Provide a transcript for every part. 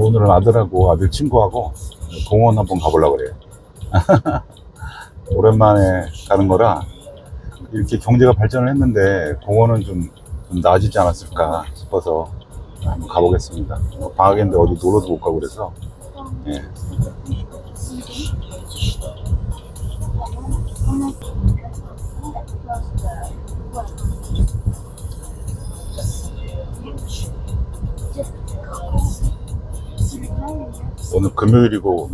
오늘은 아들하고 아들 친구하고 공원 한번 가보려고 그래요. 오랜만에 가는 거라 이렇게 경제가 발전을 했는데 공원은 좀, 좀 나아지지 않았을까 싶어서 한번 가보겠습니다. 방학인데 어디 놀러도 못 가고 그래서 예. 오늘 금요일이고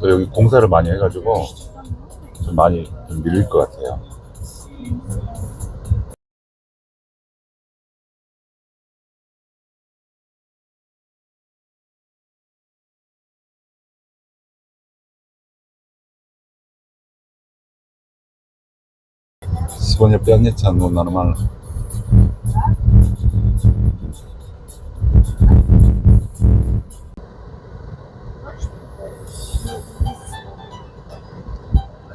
또 여기 공사를 많이 해가지고 좀 많이 좀 밀릴 것 같아요. Сегодня пятница, ну нормально.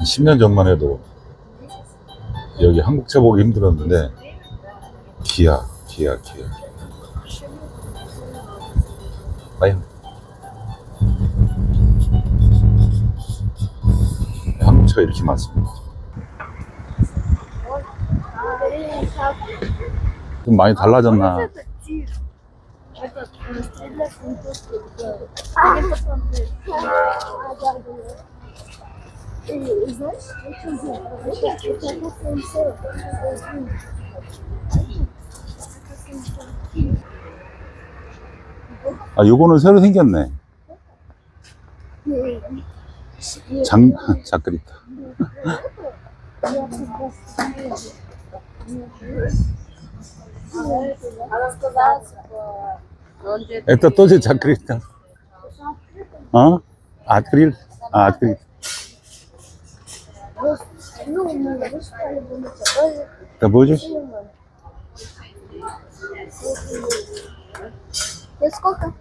한 10년 전만 해도 여기 한국차 보기 힘들었는데 기아, 기아, 기아. 아유. 한국차가 이렇게 많습니다. 좀 많이 달라졌나? 아, 요거는 새로 생겼네. И 장, 자크리타. я всегда Она сказала, типа, он где-то... Это тоже 자크리타. 어? 다 보여줘? Ты сколько?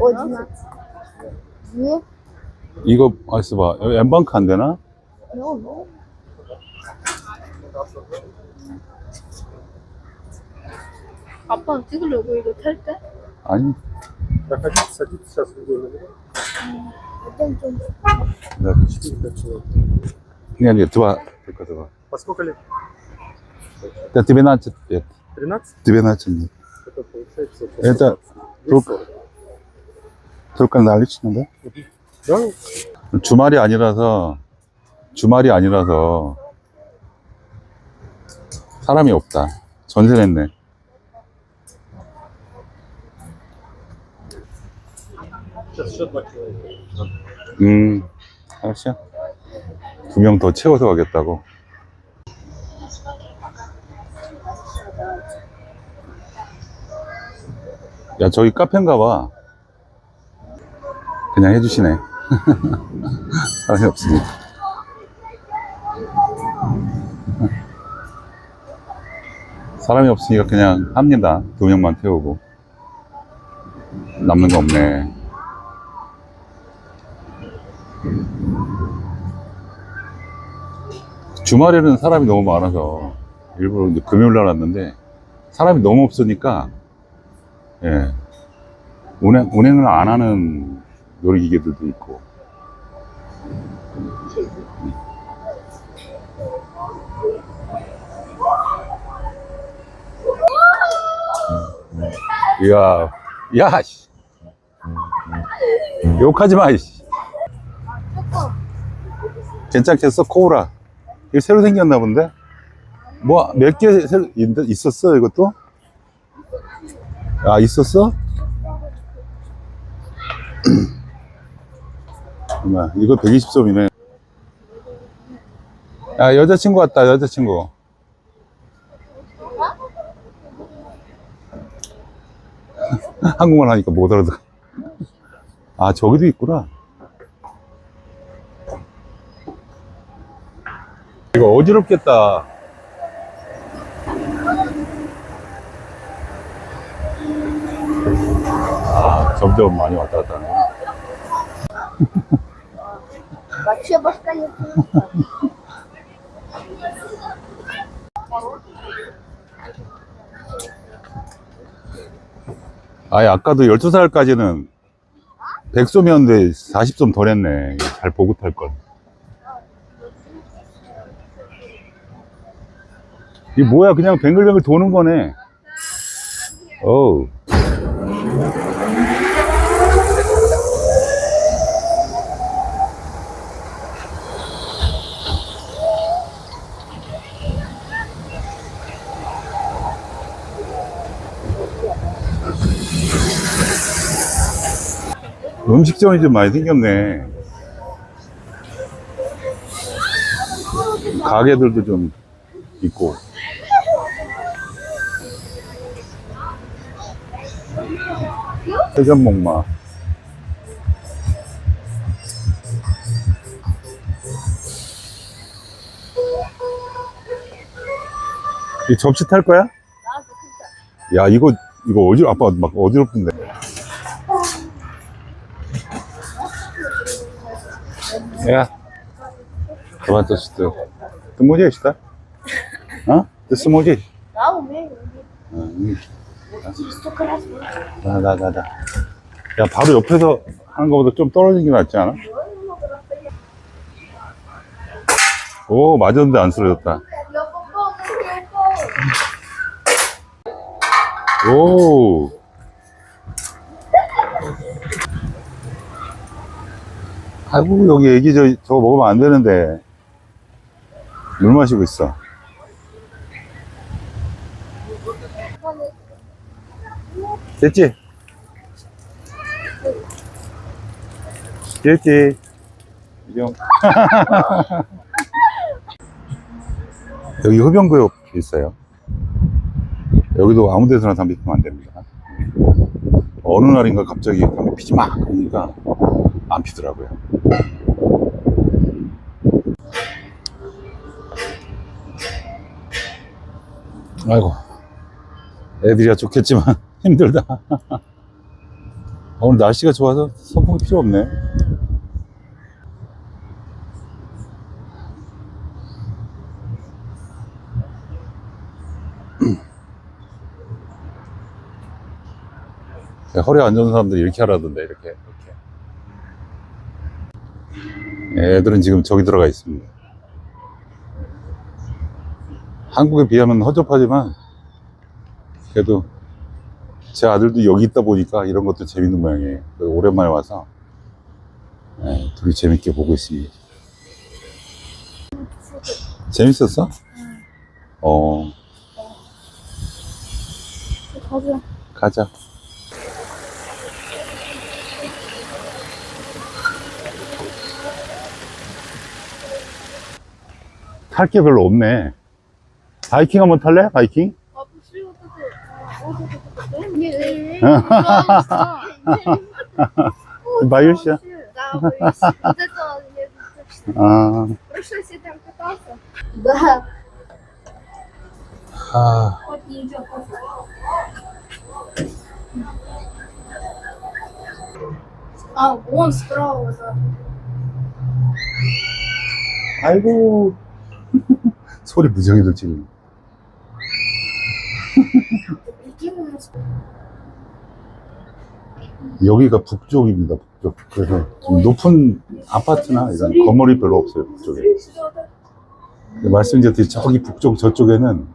Ой, 12. Две? 이거, 아, 있어봐. 여기 엠방크 안 되나? Ну, ну. 아빠 찍으려고 이거 탈 때? 아니, Проходите, садитесь сейчас в другой номер. Пойдем, 좀. 나, Четыре, пять человек. не, не, два. Только два. По сколько лет? Это 12 лет. 13? 12 лет. Это получается... по Это 120. только, только наличный, да? Да? 주말이 아니라서, 주말이 아니라서, 사람이 없다. 전세 냈네. Сейчас еще два человека. 음, 알았어. 두 명 더 채워서 가겠다고. 야, 저기 카페인가 봐. 그냥 해주시네. 사람이 없으니까. 사람이 없으니까 그냥 합니다. 두 명만 태우고. 남는 거 없네. 주말에는 사람이 너무 많아서 일부러 이제 금요일 날 왔는데 사람이 너무 없으니까 예 운행 운행을 안 하는 놀이기계들도 있고 이야 야 씨. 욕하지 마 이씨. 괜찮겠어 코우라 이거 새로 생겼나 본데? 뭐, 몇개 있었어, 이것도? 아, 있었어? 이거 120점이네. 야, 여자친구 왔다, 여자친구. 한국말 하니까 못 알아듣어. 아, 저기도 있구나. 이거 어지럽겠다. 아 점점 많이 왔다 갔다 하네. 아예 아까도 12살까지는 100소면 데 40좀 덜 했네. 잘 보고 탈걸. 이 뭐야, 그냥 뱅글뱅글 도는 거네. 어우. 음식점이 좀 많이 생겼네. 가게들도 좀 있고. 회전목마. 이 접시 탈 거야? 나도 진짜. 야, 이거, 이거 어지, 아빠 막 어지럽던데. Ja. Давай то, что ты молодец, да? А? Ты смолодец? Да, умею. 아, Столько раз было. 나, 나, 나, 나. 야, 바로 옆에서 하는 것보다 좀 떨어진 게 낫지 않아? 오, 맞았는데 안 쓰러졌다. 오. 아이고, 여기 애기 저, 저거 먹으면 안 되는데. 물 마시고 있어. 됐지? 됐지? 이경. 여기 흡연구역 있어요. 여기도 아무 데서나 담배 피면 안 됩니다. 어느 날인가 갑자기 담배 피지 마! 그러니까 안 피더라고요. 아이고, 애들이야 좋겠지만 힘들다. 아, 오늘 날씨가 좋아서 선풍기 필요 없네. 허리 안 좋은 사람들 이렇게 하라던데 이렇게 이렇게 애들은 지금 저기 들어가 있습니다 한국에 비하면 허접하지만 그래도 제 아들도 여기 있다 보니까 이런 것도 재밌는 모양이에요 그래서 오랜만에 와서 예, 둘이 재밌게 보고 있습니다 재밌었어? 어 가자. 가자 탈 게 별로 없네. 바이킹 한번 탈래? 바이킹? 아, пошли вот это. Вот это. Не, Боишься? Да, боюсь. Вот это я точно. 아, В прошлый раз я там катался. Да. 아, Вот не идет. А, вон справа, да. 아이고. 소리 무지하게 지 여기가 북쪽입니다. 북쪽. 그래서 높은 아파트나 이런 건물이 별로 없어요. 북쪽에. 말씀드렸듯이 저기 북쪽 저쪽에는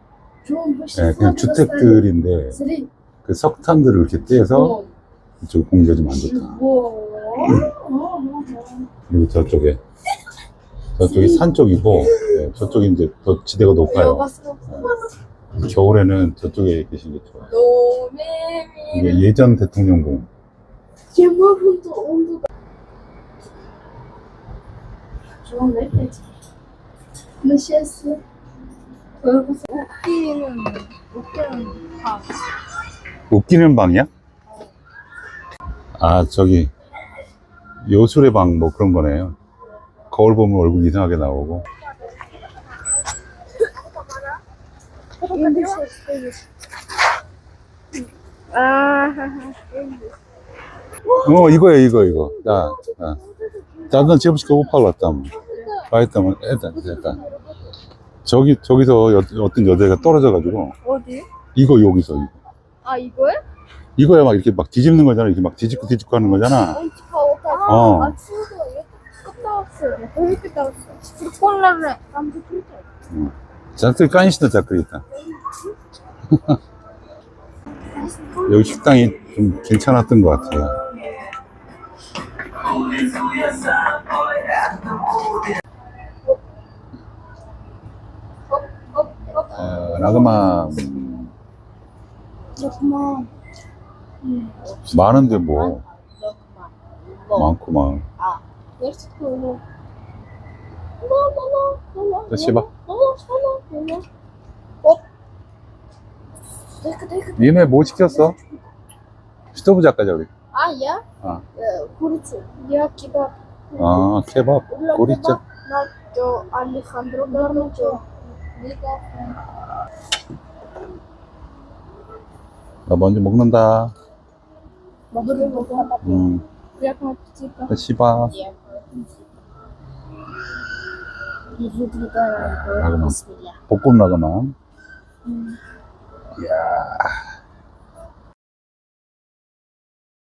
네, 그냥 주택들인데 그 석탄들을 이렇게 떼서 이쪽 공기가 좀 안 좋다. 그리고 저쪽에 저쪽이 산 쪽이고 네, 저쪽이 이제 더 지대가 높아요. 예. 겨울에는 저쪽에 계시는 게 좋아요. 이게 예전 대통령궁. 제목은또 온도가 좋은데 무시했어 웃기는 웃기는 방 웃기는 방이야? 아 저기 요술의 방 뭐 그런 거네요 거울 보면 얼굴 이상하게 나오고. 아 어, 이거야, 이거, 이거. 나, 나. 나는 제부시가 못 팔랐다면. 봐했다면, 일단, 일단. 저기, 저기서 여, 어떤 여자가 떨어져가지고. 어디? 이거, 여기서, 이거. 아, 이거요? 이거야, 막 이렇게 막 뒤집는 거잖아. 이렇게 막 뒤집고 뒤집고 하는 거잖아. 아, 어. 아, 갔다 왔어. 이렇게 잔뜩 까인시도 잡그리다. 여기 식당이 좀 괜찮았던 것 같아요. 라그마 그만 많은데 뭐, 아, 뭐? 많구만 아, 다시 봐 어? 니네 뭐 시켰어? 스토브 작가자 우리 아, 야? 아. 고르츠. 야, 케밥. 아, 케밥. 고리츠 나저 알리칸드로 가르쳐. 나 먼저 먹는다. Благодарю вас. 음, Приятного аппетита. спасибо. Выглядит Нормально. Бисмилля. 볶음 라그마. М. 이야,